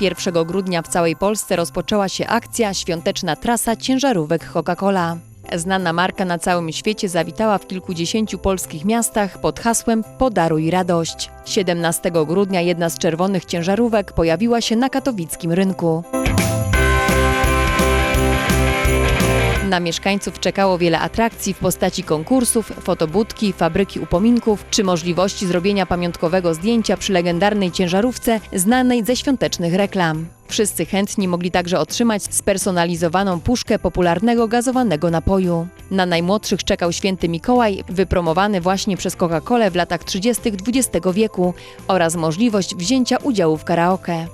1 grudnia w całej Polsce rozpoczęła się akcja Świąteczna Trasa Ciężarówek Coca-Cola. Znana marka na całym świecie zawitała w kilkudziesięciu polskich miastach pod hasłem Podaruj radość. 17 grudnia jedna z czerwonych ciężarówek pojawiła się na katowickim rynku. Na mieszkańców czekało wiele atrakcji w postaci konkursów, fotobudki, fabryki upominków czy możliwości zrobienia pamiątkowego zdjęcia przy legendarnej ciężarówce znanej ze świątecznych reklam. Wszyscy chętni mogli także otrzymać spersonalizowaną puszkę popularnego gazowanego napoju. Na najmłodszych czekał święty Mikołaj, wypromowany właśnie przez Coca-Colę w latach 30. XX wieku oraz możliwość wzięcia udziału w karaoke.